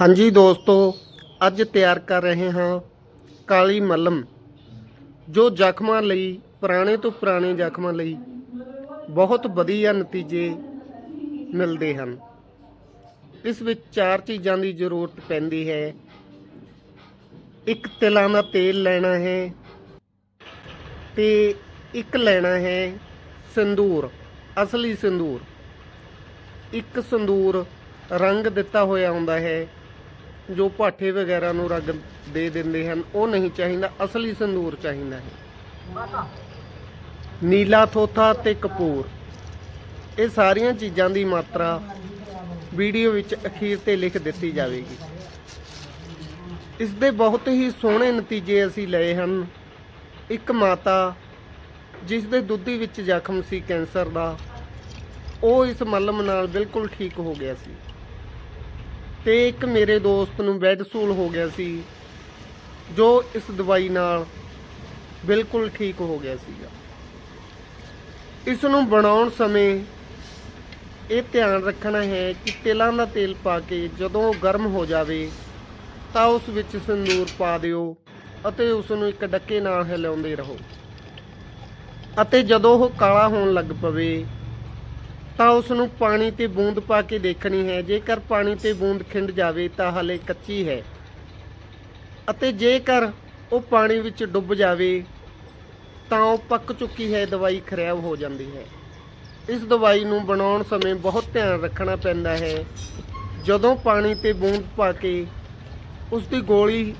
ਹਾਂਜੀ ਦੋਸਤੋ, ਅੱਜ ਤਿਆਰ ਕਰ ਰਹੇ ਹਾਂ ਕਾਲੀ ਮਲਮ, ਜੋ ਜ਼ਖਮਾਂ ਲਈ, ਪੁਰਾਣੇ ਤੋਂ ਪੁਰਾਣੇ ਜ਼ਖਮਾਂ ਲਈ ਬਹੁਤ ਵਧੀਆ ਨਤੀਜੇ ਮਿਲਦੇ ਹਨ। ਇਸ ਵਿੱਚ ਚਾਰ ਚੀਜ਼ਾਂ ਦੀ ਜ਼ਰੂਰਤ ਪੈਂਦੀ ਹੈ। ਇੱਕ ਤਿਲਾਂ ਦਾ ਤੇਲ ਲੈਣਾ ਹੈ ਤੇ ਇੱਕ ਲੈਣਾ ਹੈ ਸਿੰਦੂਰ, ਅਸਲੀ ਸਿੰਦੂਰ। ਇੱਕ ਸਿੰਦੂਰ ਰੰਗ ਦਿੱਤਾ ਹੋਇਆ ਹੁੰਦਾ ਹੈ। ਜੋ ਪਾਠੇ ਵਗੈਰਾ ਨੂੰ ਰੱਗ ਦੇ ਦਿੰਦੇ ਹਨ, ਉਹ ਨਹੀਂ ਚਾਹੀਦਾ, ਅਸਲੀ ਸਿੰਦੂਰ ਚਾਹੀਦਾ ਹੈ। ਨੀਲਾ ਥੋਥਾ ਤੇ ਕਪੂਰ, ਇਹ ਸਾਰੀਆਂ ਚੀਜ਼ਾਂ ਦੀ ਮਾਤਰਾ ਵੀਡੀਓ ਵਿੱਚ ਅਖੀਰ ਤੇ ਲਿਖ ਦਿੱਤੀ ਜਾਵੇਗੀ। ਇਸ ਦੇ ਬਹੁਤ ਹੀ ਸੋਹਣੇ ਨਤੀਜੇ ਅਸੀਂ ਲਏ ਹਨ। ਇੱਕ ਮਾਤਾ, ਜਿਸ ਦੇ ਦੁੱਧੀ ਵਿੱਚ ਜ਼ਖਮ ਸੀ ਕੈਂਸਰ ਦਾ, ਉਹ ਇਸ ਮਲਮ ਨਾਲ ਬਿਲਕੁਲ ਠੀਕ ਹੋ ਗਿਆ ਸੀ। ਤੇ ਇੱਕ ਮੇਰੇ ਦੋਸਤ ਨੂੰ ਬੈੱਡ ਸੂਲ ਹੋ ਗਿਆ ਸੀ, ਜੋ ਇਸ ਦਵਾਈ ਨਾਲ ਬਿਲਕੁਲ ਠੀਕ ਹੋ ਗਿਆ ਸੀਗਾ। ਇਸ ਨੂੰ ਬਣਾਉਣ ਸਮੇਂ ਇਹ ਧਿਆਨ ਰੱਖਣਾ ਹੈ ਕਿ ਤਿਲਾਂ ਦਾ ਤੇਲ ਪਾ ਕੇ ਜਦੋਂ ਉਹ ਗਰਮ ਹੋ ਜਾਵੇ, ਤਾਂ ਉਸ ਵਿੱਚ ਸੰਦੂਰ ਪਾ ਦਿਓ ਅਤੇ ਉਸ ਨੂੰ ਇੱਕ ਡੱਕੇ ਨਾਲ ਹਿਲਾਉਂਦੇ ਰਹੋ। ਅਤੇ ਜਦੋਂ ਉਹ ਕਾਲਾ ਹੋਣ ਲੱਗ ਪਵੇ ਤਾਂ ਉਸ ਨੂੰ ਪਾਣੀ ਤੇ ਬੂੰਦ ਪਾ ਕੇ ਦੇਖਣੀ ਹੈ। ਜੇਕਰ ਪਾਣੀ ਤੇ ਬੂੰਦ ਖਿੰਡ ਜਾਵੇ ਤਾਂ ਹਲੇ ਕੱਚੀ ਹੈ। ਅਤੇ ਜੇਕਰ ਉਹ ਪਾਣੀ ਵਿੱਚ ਡੁੱਬ ਜਾਵੇ, ਤਾਂ ਉਹ ਪੱਕ ਚੁੱਕੀ ਹੈ, ਦਵਾਈ ਖਰਾਬ ਹੋ ਜਾਂਦੀ ਹੈ। ਇਸ ਦਵਾਈ ਨੂੰ ਬਣਾਉਣ ਸਮੇਂ ਬਹੁਤ ਧਿਆਨ ਰੱਖਣਾ ਪੈਂਦਾ ਹੈ। ਜਦੋਂ ਪਾਣੀ ਤੇ ਬੂੰਦ ਪਾ ਕੇ ਉਸ ਦੀ ਗੋਲੀ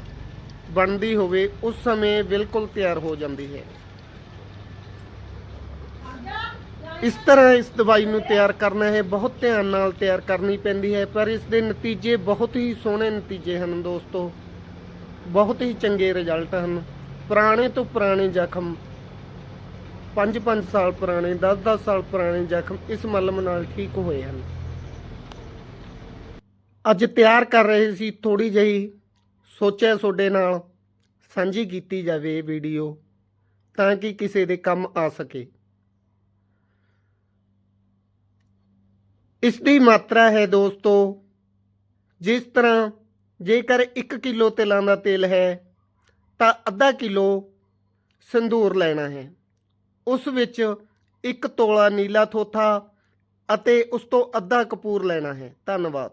ਬਣਦੀ ਹੋਵੇ, ਉਸ ਸਮੇਂ ਬਿਲਕੁਲ ਤਿਆਰ ਹੋ ਜਾਂਦੀ ਹੈ। ਇਸ ਤਰ੍ਹਾਂ ਇਸ ਦਵਾਈ ਨੂੰ ਤਿਆਰ ਕਰਨਾ ਹੈ, ਬਹੁਤ ਧਿਆਨ ਨਾਲ ਤਿਆਰ ਕਰਨੀ ਪੈਂਦੀ ਹੈ, ਪਰ ਇਸ ਦੇ ਨਤੀਜੇ ਬਹੁਤ ਹੀ ਸੋਹਣੇ ਨਤੀਜੇ ਹਨ ਦੋਸਤੋ। ਬਹੁਤ ਹੀ ਚੰਗੇ ਰਿਜ਼ਲਟ ਹਨ। ਪੁਰਾਣੇ ਤੋਂ ਪੁਰਾਣੇ ਜ਼ਖਮ 5-5 ਸਾਲ ਪੁਰਾਣੇ 10-10 ਸਾਲ ਪੁਰਾਣੇ ਜ਼ਖਮ ਇਸ ਮਲਮ ਨਾਲ ਠੀਕ ਹੋਏ ਹਨ। ਅੱਜ ਤਿਆਰ ਕਰ ਰਹੇ ਸੀ ਥੋੜੀ ਜਿਹੀ ਸੋਚਿਆ ਤੁਹਾਡੇ ਨਾਲ ਸਾਂਝੀ ਕੀਤੀ ਜਾਵੇ ਇਹ ਵੀਡੀਓ ਤਾਂ ਕਿ ਕਿਸੇ ਦੇ ਕੰਮ ਆ ਸਕੇ। ਇਸ ਦੀ ਮਾਤਰਾ ਹੈ ਦੋਸਤੋ, ਜਿਸ ਤਰ੍ਹਾਂ ਜੇਕਰ 1 ਕਿਲੋ ਤਿਲਾਂ ਦਾ ਤੇਲ ਹੈ, ਤਾਂ ਅੱਧਾ ਕਿਲੋ ਸੰਧੂਰ ਲੈਣਾ ਹੈ। ਉਸ ਵਿੱਚ ਇੱਕ ਤੋਲਾ ਨੀਲਾ ਥੋਥਾ ਅਤੇ ਉਸ ਤੋਂ ਅੱਧਾ ਕਪੂਰ ਲੈਣਾ ਹੈ। ਧੰਨਵਾਦ।